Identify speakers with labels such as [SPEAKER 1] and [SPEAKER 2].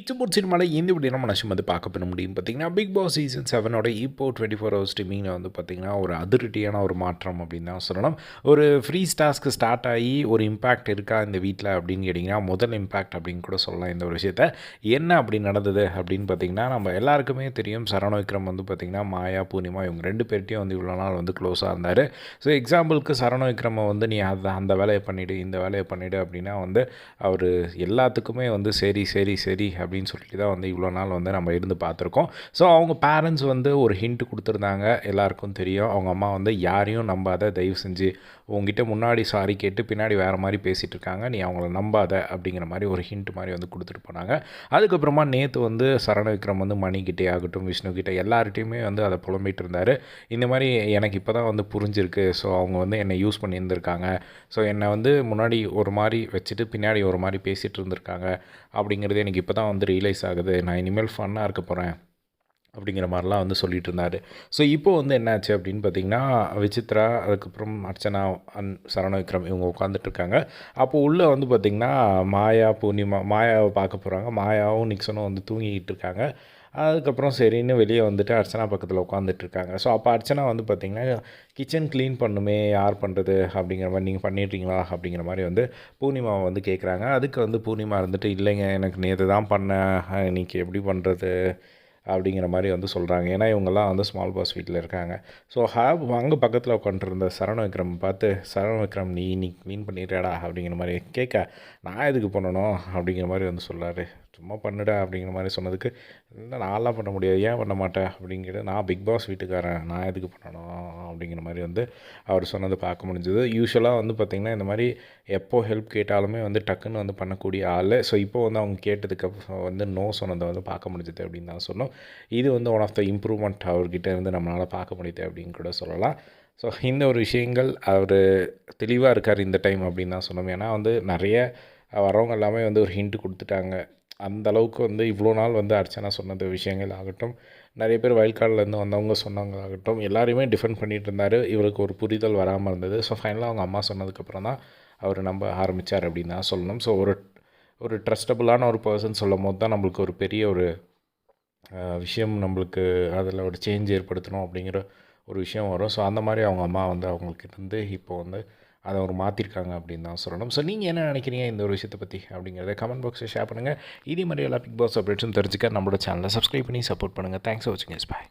[SPEAKER 1] It's boat சினிமாவில் இந்த இப்படி நம்ம நஷ்டம் வந்து பார்க்க பண்ண முடியும் பார்த்தீங்கன்னா பிக் பாஸ் சீசன் செவனோட இப்போ டுவெண்ட்டி ஃபோர் ஹவர்ஸ் ஸ்ட்ரீமிங்கில் வந்து பார்த்திங்கன்னா ஒரு அதிரடியான ஒரு மாற்றம் அப்படின்னு தான் சொல்லணும். ஒரு ஃப்ரீ ஸ்டாஸ்க்கு ஸ்டார்ட் ஆகி ஒரு இம்பேக்ட் இருக்கா இந்த வீட்டில் அப்படின்னு கேட்டிங்கன்னா முதல் இம்பேக்ட் அப்படின்னு கூட சொல்லலாம் இந்த ஒரு விஷயத்த. என்ன அப்படி நடந்தது அப்படின்னு பார்த்திங்கன்னா நம்ம எல்லாருக்குமே தெரியும். சரண விக்ரம் வந்து பார்த்திங்கன்னா மாயா பூர்ணிமா இவங்க ரெண்டு பேர்ட்டையும் வந்து இவ்வளோ நாள் வந்து க்ளோஸாக இருந்தார். ஸோ எக்ஸாம்பிளுக்கு சரண விக்ரம வந்து நீ அதை அந்த வேலையை பண்ணிவிடு இந்த வேலையை பண்ணிவிடு அப்படின்னா வந்து அவர் எல்லாத்துக்குமே வந்து சரி சரி சரி அப்படின்னு சொல்லிட்டு தான் வந்து இவ்வளோ நாள் வந்து நம்ம இருந்து பார்த்துருக்கோம். ஸோ அவங்க பேரண்ட்ஸ் வந்து ஒரு ஹிண்ட் கொடுத்துருந்தாங்க. எல்லாருக்கும் தெரியும். அவங்க அம்மா வந்து யாரையும் நம்பாத தயவு செஞ்சு உங்ககிட்ட முன்னாடி சாரி கேட்டு பின்னாடி வேறு மாதிரி பேசிகிட்டு இருக்காங்க. நீ அவங்கள நம்பாத அப்படிங்கிற மாதிரி ஒரு ஹிண்ட் மாதிரி வந்து கொடுத்துட்டு போனாங்க. அதுக்கப்புறமா நேற்று வந்து சரண விக்ரம் வந்து மணிக்கிட்டே ஆகட்டும் விஷ்ணு கிட்டே எல்லார்கிட்டையுமே வந்து அதை புலம்பிட்டு இருந்தார். இந்த மாதிரி எனக்கு இப்போ தான் வந்து புரிஞ்சிருக்கு. ஸோ அவங்க வந்து என்னை யூஸ் பண்ணியிருந்திருக்காங்க. ஸோ என்னை வந்து முன்னாடி ஒரு மாதிரி வச்சுட்டு பின்னாடி ஒரு மாதிரி பேசிகிட்டு இருந்திருக்காங்க அப்படிங்கிறது எனக்கு இப்போ தான் வந்து ரியலைஸ் ஆகுது நான் இனிமேல் ஃபன்னாக இருக்க போகிறேன் அப்படிங்கிற மாதிரிலாம் வந்து சொல்லிட்டு இருந்தார். ஸோ இப்போ வந்து என்னாச்சு அப்படின்னு பார்த்தீங்கன்னா விசித்ரா அதுக்கப்புறம் அர்ச்சனா அன் சரண விக்ரம் இவங்க உட்காந்துட்ருக்காங்க அப்போது உள்ளே வந்து பார்த்திங்கன்னா மாயா பூர்ணிமா மாயாவை பார்க்க போகிறாங்க மாயாவும் நிக்சனும் வந்து தூங்கிக்கிட்டு இருக்காங்க. அதுக்கப்புறம் சரின்னு வெளியே வந்துட்டு அர்ச்சனா பக்கத்தில் உட்காந்துட்ருக்காங்க ஸோ அப்போ அர்ச்சனா வந்து பார்த்திங்கன்னா கிச்சன் க்ளீன் பண்ணுமே யார் பண்ணுறது அப்படிங்கிற மாதிரி நீங்கள் பண்ணிடுறீங்களா? அப்படிங்கிற மாதிரி வந்து பூர்ணிமாவை வந்து கேட்குறாங்க அதுக்கு வந்து பூர்ணிமா இருந்துட்டு இல்லைங்க எனக்கு நேற்று தான் பண்ணேன். இன்றைக்கி எப்படி பண்ணுறது அப்படிங்கிற மாதிரி வந்து சொல்கிறாங்க ஏன்னா இவங்கெல்லாம் வந்து ஸ்மால் பாஸ் வீட்டில் இருக்காங்க. ஸோ ஹாப் அங்கே பக்கத்தில் உட்காந்துருந்த சரண விக்ரம் பார்த்து சரண விக்ரம் நீ நீ க்ளீன் பண்ணிடுறடா அப்படிங்கிற மாதிரி கேட்க நான் எதுக்கு பண்ணணும்? அப்படிங்கிற மாதிரி வந்து சொல்கிறாரு சும்மா பண்ணுடா அப்படிங்கிற மாதிரி சொன்னதுக்கு இல்லை நான்லாம் பண்ண முடியாது. ஏன் பண்ண மாட்டேன் அப்படிங்கிறது நான் பிக் பாஸ் வீட்டுக்காரன். நான் எதுக்கு பண்ணணும்? அப்படிங்கிற மாதிரி வந்து அவர் சொன்னது பார்க்க முடிஞ்சது. யூஸ்வலாக வந்து பார்த்திங்கன்னா இந்த மாதிரி எப்போ ஹெல்ப் கேட்டாலுமே வந்து டக்குன்னு வந்து பண்ணக்கூடிய ஆள். ஸோ இப்போ வந்து அவங்க கேட்டதுக்கப்புறம் வந்து நோ சொன்னதை வந்து பார்க்க முடிஞ்சது அப்படின்னு தான் சொன்னோம். இது வந்து ஒன் ஆஃப் த இம்ப்ரூவ்மெண்ட் அவர்கிட்ட இருந்து நம்மளால் பார்க்க முடியுது அப்படின்னு கூட சொல்லலாம். ஸோ இந்த ஒரு விஷயங்கள் அவர் தெளிவாக இருக்கார் இந்த டைம் அப்படின்னு தான் சொன்னோம். ஏன்னா வந்து நிறைய வரவங்க எல்லாமே வந்து ஒரு ஹிண்ட் கொடுத்துட்டாங்க. அந்த அளவுக்கு வந்து இவ்வளோ நாள் வந்து அர்ச்சனா சொன்னது விஷயங்கள் ஆகட்டும். நிறைய பேர் வயல்காடுலேருந்து வந்தவங்க சொன்னவங்களாகட்டும். எல்லாரையுமே டிஃபெண்ட் பண்ணிகிட்டு இருந்தார். இவருக்கு ஒரு புரிதல் வராமல் இருந்தது. ஸோ ஃபைனலாக அவங்க அம்மா சொன்னதுக்கப்புறம் தான் அவர் நம்ப ஆரம்பித்தார் அப்படின்னு தான் சொல்லணும். ஸோ ஒரு ஒரு ட்ரஸ்டபுளான ஒரு பர்சன் சொல்லும் போது தான் நம்மளுக்கு ஒரு பெரிய ஒரு விஷயம் நம்மளுக்கு அதில் ஒரு சேஞ்ச் ஏற்படுத்தணும் அப்படிங்கிற ஒரு விஷயம் வரும். ஸோ அந்த மாதிரி அவங்க அம்மா வந்து அவங்களுக்கு இருந்து இப்போ வந்து அதை அவர் மாற்றிருக்காங்க அப்படின்னு தான் சொல்லணும். ஸோ நீங்கள் என்ன நினைக்கிறீங்க இந்த ஒரு விஷயத்தை பற்றி அப்படிங்கிறத கமெண்ட் பாக்ஸில் ஷேர் பண்ணுங்கள் இதே மாதிரி எல்லா பிக் பாஸ் அப்டேட்ஸும் தெரிஞ்சுக்க நம்மளோட சேனலை சப்ஸ்கிரைப் பண்ணி சப்போர்ட் பண்ணுங்கள் தேங்க்ஸ் ஃபார் வாட்சிங் எஸ் பாய்